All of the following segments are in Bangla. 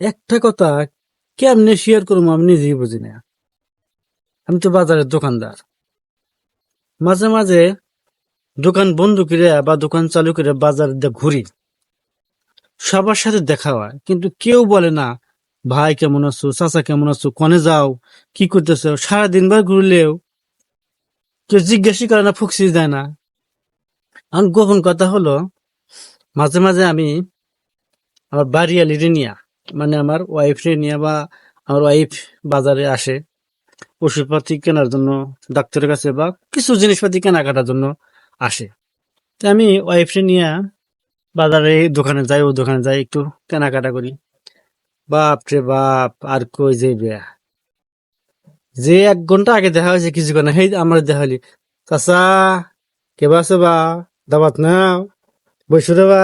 একটা কথা, কেমনে শেয়ার করব আমি নিজেই বুঝি না। আমি তো বাজারের দোকানদার। মাঝে মাঝে দোকান বন্ধ করে বা দোকান চালু করে বাজার ঘুরি। সবার সাথে দেখা হয়, কিন্তু কেউ বলে না, ভাই, কেমন আছো? চাচা, কেমন আছো? কনে যাও? কি করতেছো? সারাদিন বার ঘুরলেও কেউ জিজ্ঞাসা করে না, ফুকসি দেয় না। আমার গোপন কথা হলো, মাঝে মাঝে আমি আমার বাড়ি আলিরে নিয়া। মানে আমার ওয়াইফ রে নিয়ে বা আমার ওয়াইফ বাজারে আসে। ওষুধপাতি কেনার জন্য ডাক্তারের কাছে বা কিছু জিনিসপাতি কেনাকাটার জন্য আসে। তো আমি ওয়াইফ রে নিয়ে বাজারে দোকানে যাই ও দোকানে যাই একটু কেনাকাটা করি। বাপ রে বাপ আর কই যে বেয়া যে এক ঘণ্টা আগে দেখা হয়েছে কিছুক্ষণ না, হেই আমার দেখা হলি চাচা আছে বা? দাবাত নাও। বসু রে বা।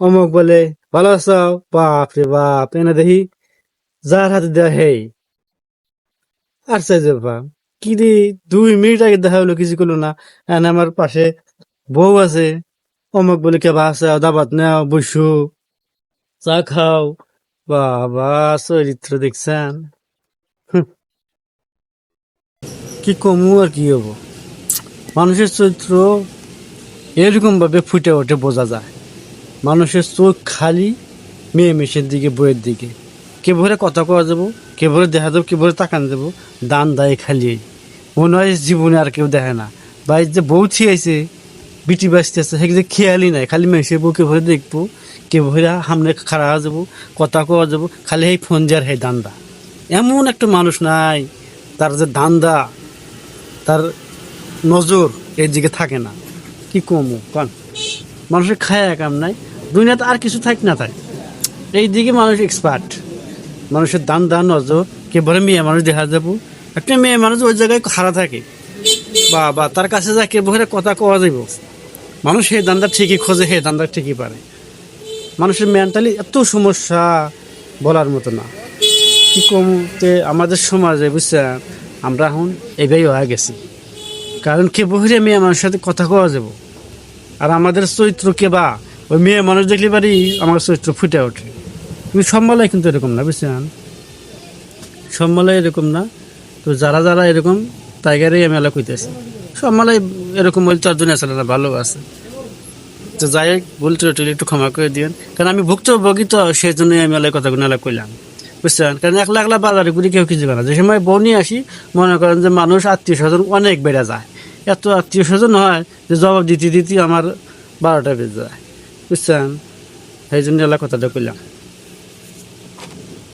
অমুক বলে ভালো আছো? বাপ রে বাপ, এনে দেখি যার হাতে দেওয়া হেই। আর চাই যে বাপ, কি রে দুই মিনিট আগে দেখা হলো, কিছু করল না। এনে আমার পাশে বউ আছে, অমুক বলে কেবা আছে দাবাত নাও, বসু, চা খাও। বাবা, চরিত্র দেখছেন। কি কমু আর কি হব? মানুষের চরিত্র এরকম ভাবে ফুটে ওঠে, বোঝা যায়। মানুষের চোখ খালি মেয়ে মেশের দিকে বইয়ের দিকে। কে ভরে কথা কওয়া যাব? কে ভরে দেখা দেবো কে ভরে তাকান দেবো দান দায় খালি মনে হয় জীবনে আর কেউ দেখে না। বা যে বউ ছিয়াইছে বিটি বাঁচতেছে সে যে খেয়ালই নাই। খালি মেশের বউ কে ভরে দেখব? কে ভরে সামনে খাড়া যাব? কথা কওয়া যাব? খালি সেই ফোন যার, হে দান্দা। এমন একটা মানুষ নাই, তার যে দান্দা, তার নজর এর দিকে থাকে না। কি কমু? কন। মানুষের খায় কাম নাই। দুনিয়াতে আর কিছু থাক না থাক। এই দিকে মানুষ এক্সপার্ট মানুষের দান দান নজর। কে বলে মেয়ে মানুষ দেখা যাব? একটা মেয়ে মানুষ ওই জায়গায় খাড়া থাকে। বা বা তার কাছে যা কে বলে কথা কওয়া যাইব। মানুষ সেই দান্দা ঠিকই খোঁজে, সেই দান্দা ঠিকই পারে। মানুষের মেন্টালি এত সমস্যা বলার মতো না। কি কমতে আমাদের সমাজে বুঝছে আমরা এখন এভাবেই হয়ে গেছি। কারণ কে বহিরে মেয়ে মানুষের সাথে কথা কওয়া যাব আর আমাদের চরিত্র কে বা? ওই মেয়ে মানুষ দেখলে পারি আমার চরিত্র ফুটে ওঠে। কিন্তু সম্মালয় কিন্তু এরকম না, বুঝছেন? সম্মালয় এরকম না। তো যারা যারা এরকম টাইগারই আমি এলা কইতেছি। সম্মালয় এরকম আর দুনিয়া চলে না, ভালো আছে। তো যাই হোক, ভুল একটু ক্ষমা করে দিবেন কারণ আমি ভুক্তভোগী তো সেই জন্যই আমি এলাই কথাগুলো কইলাম। বুঝছেন? কারণ একলা একলা বাজারে ঘুরে কেউ কিছু করে না। যে সময় বউ নিয়ে আসি, মনে করেন যে মানুষ আত্মীয় স্বজন অনেক বেড়ে যায়। এত আত্মীয় স্বজন হয় যে জবাব দিতে দিতে আমার বারোটা বেজে যায়। বুঝছেন? সেই জন্য এলাকা কথাটা কইলাম।